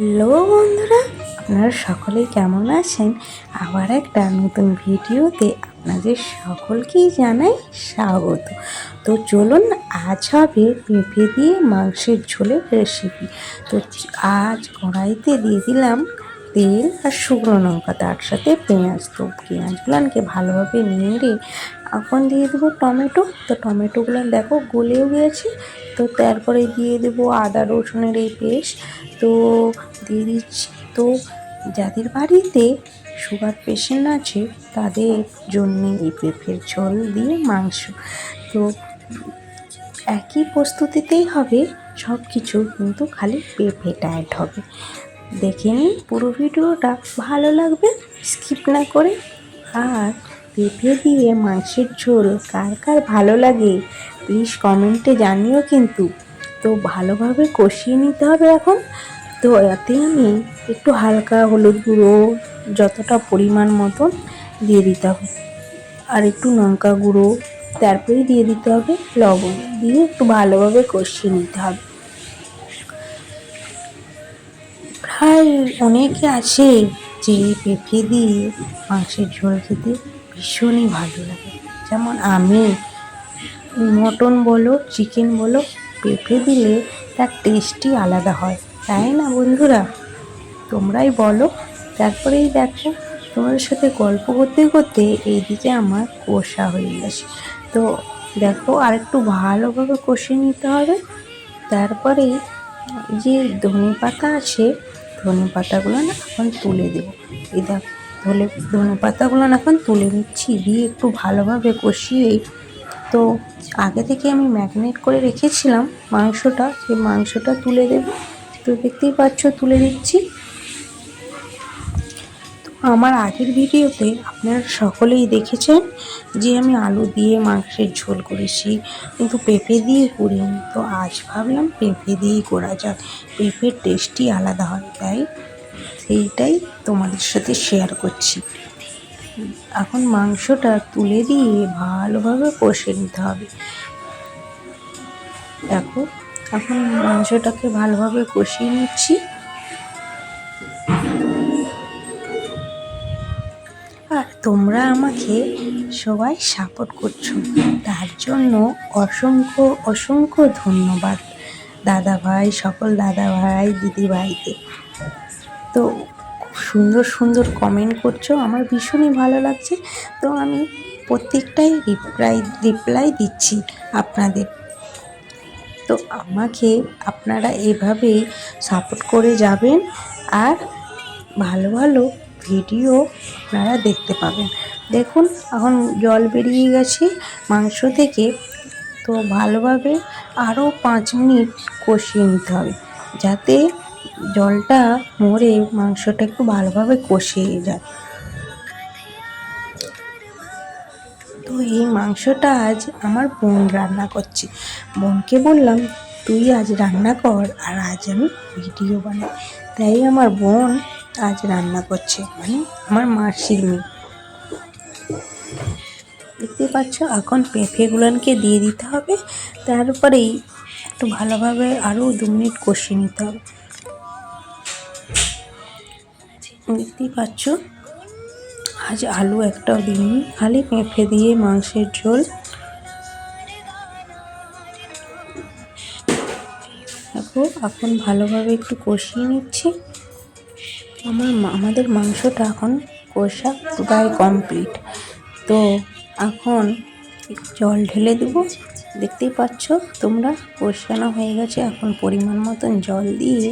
Hello বন্ধুরা, আপনারা সকলেই কেমন আছেন? আবার একটা নতুন ভিডিওতে আপনাদের সকলকেই জানাই স্বাগত। তো চলুন, আজ হবে পেঁপে দিয়ে মাংসের ঝোলের রেসিপি তো আজ কড়াইতে দিয়ে দিলাম তেল আর শুকনো লঙ্কা, তার সাথে পেঁয়াজ। তো পেঁয়াজগুলোকে ভালোভাবে নেড়ে এখন দিয়ে দেবো টমেটো। তো টমেটোগুলো দেখো গলেও গিয়েছে। তো তারপরে দিয়ে দেবো আদা, রসুনের এই পেস্ট। তো দিয়ে দিচ্ছি। তো যাদের বাড়িতে সুগার পেশেন্ট আছে, তাদের জন্য এই পেঁপের ঝোল দিয়ে মাংস। তো একই প্রস্তুতিতেই হবে সব কিছু কিন্তু খালি পেঁপেটা অ্যাড হবে। দেখে নিন পুরো ভিডিওটা। ভালো লাগবে? স্কিপ না করে। আর পেঁপে দিয়ে মাংসের ঝোল কার কার ভালো লাগে প্লিজ কমেন্টে জানিও কিন্তু। তো ভালোভাবে কষিয়ে নিতে হবে এখন। তো এতে আমি একটু হালকা হলুদ গুঁড়ো যতটা পরিমাণ মতন দিয়ে দিতে হবে। আর একটু লঙ্কা গুঁড়ো, তারপরেই দিয়ে দিতে হবে লবণ। দিয়ে একটু ভালোভাবে কষিয়ে নিতে হবে। প্রায় অনেকে আছে যে পেঁপে দিয়ে মাংসের ঝোল খেতে ভীষণই ভালো লাগে। যেমন আমি মটন বলো চিকেন বলো, পেঁপে দিলে তার টেস্টই আলাদা হয়। তাই না বন্ধুরা? তোমরাই বলো। তারপরেই দেখো, তোমাদের সাথে গল্প করতে করতে এইদিকে আমার কষা হয়ে গেছে। তো দেখো আর একটু ভালোভাবে কষে নিতে হবে। তারপরেই যে ধনে পাতা আছে ধনে পাতাগুলো না এখন তুলে দেবো। এই দেখ ধনে ধনে পাতাগুলো এখন তুলে নিচ্ছি, দিয়ে একটু ভালোভাবে কষিয়ে, তো আগে থেকে আমি ম্যাগনেট করে রেখেছিলাম মাংসটা, সেই মাংসটা তুলে দেবো। তো দেখতেই পাচ্ছ, তুলে দিচ্ছি তো আমার আগের ভিডিওতে আপনারা সকলেই দেখেছেন যে আমি আলু দিয়ে মাংসের ঝোল করেছি, কিন্তু পেঁপে দিয়ে করিনি। তো আজ ভাবলাম পেঁপে দিয়েই করা যাক, পেঁপের টেস্টই আলাদা হয়, তাই সেইটাই তোমাদের সাথে শেয়ার করছি। এখন মাংসটা তুলে দিয়ে ভালোভাবে কষে নিতে হবে। দেখো, এখন মাংসটাকে ভালোভাবে কষিয়ে নিচ্ছি। আর তোমরা আমাকে সবাই সাপোর্ট করছ। তার জন্য অসংখ্য অসংখ্য ধন্যবাদ। দাদা ভাই সকল দাদা ভাই দিদি ভাইকে তো সুন্দর সুন্দর কমেন্ট করছ, আমার ভীষণই ভালো লাগছে। তো আমি প্রত্যেকটাই রিপ্লাই রিপ্লাই দিচ্ছি আপনাদের। তো আমাকে আপনারা এভাবেই সাপোর্ট করে যাবেন আর ভালো ভালো ভিডিও আপনারা দেখতে পাবেন। দেখুন, এখন জল বেরিয়ে গেছে মাংস থেকে। তো ভালোভাবে আরও পাঁচ মিনিট কষিয়ে নিতে হবে, যাতে জলটা মরে মাংসটা একটু ভালোভাবে কষিয়ে যায় তো এই মাংসটা আজ আমার বোন রান্না করছে। বোনকে বললাম, তুই আজ রান্না কর আর আজ আমি ভিডিও বানাই। তাই আমার বোন আজ রান্না করছে মানে আমার মাসির মেয়ে দেখতে পাচ্ছ, এখন পেঁপেগুলোকে দিয়ে দিতে হবে। তারপরেই একটু ভালোভাবে আরও দু মিনিট কষিয়ে নিতে হবে। দেখতেই পাচ্ছ? আজ আলু একটাও দিইনি। খালি পেঁপে দিয়ে মাংসের ঝোল। দেখো, এখন ভালোভাবে একটু কষিয়ে নিচ্ছি। আমার আমাদের মাংসটা এখন কষা প্রায় কমপ্লিট তো এখন জল ঢেলে দেব। দেখতেই পাচ্ছ, তোমরা কষানো হয়ে গেছে। এখন পরিমাণ মতন জল দিয়ে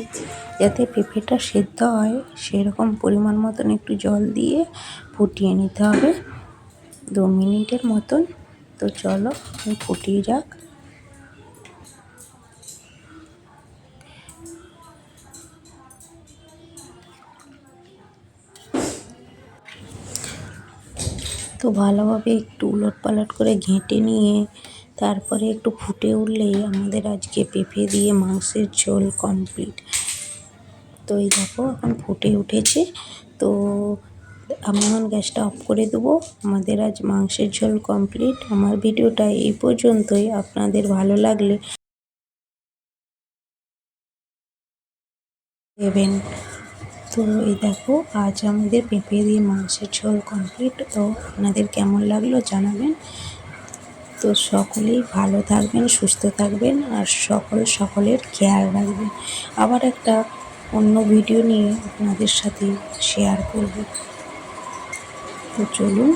যাতে পেঁপেটা সেদ্ধ হয়, সেরকম পরিমাণ মতন একটু জল দিয়ে ফুটিয়ে নিতে হবে। দু মিনিটের মতন। তো চলো ফুটিয়ে যাক। তো ভালোভাবে একটু উলট পালট করে ঘেঁটে নিয়ে তারপরে একটু ফুটে উঠলেই আমাদের আজকে পেঁপে দিয়ে মাংসের ঝোল কমপ্লিট তো এই দেখো, এখন ফুটে উঠেছে। তো আমি এখন গ্যাসটা অফ করে দেবো। আমাদের আজ মাংসের ঝোল কমপ্লিট আমার ভিডিওটা এই পর্যন্তই। আপনাদের ভালো লাগলে দেবেন। তো এই দেখো, আজ আমাদের পেঁপে দিয়ে মাংসের ঝোল কমপ্লিট তো আপনাদের কেমন লাগল জানাবেন। তো সকলেই ভালো থাকবেন, সুস্থ থাকবেন, আর সকল সকলের খেয়াল রাখবেন। আবার একটা অন্য ভিডিও নিয়ে আপনাদের সাথে শেয়ার করব। তো চলুন।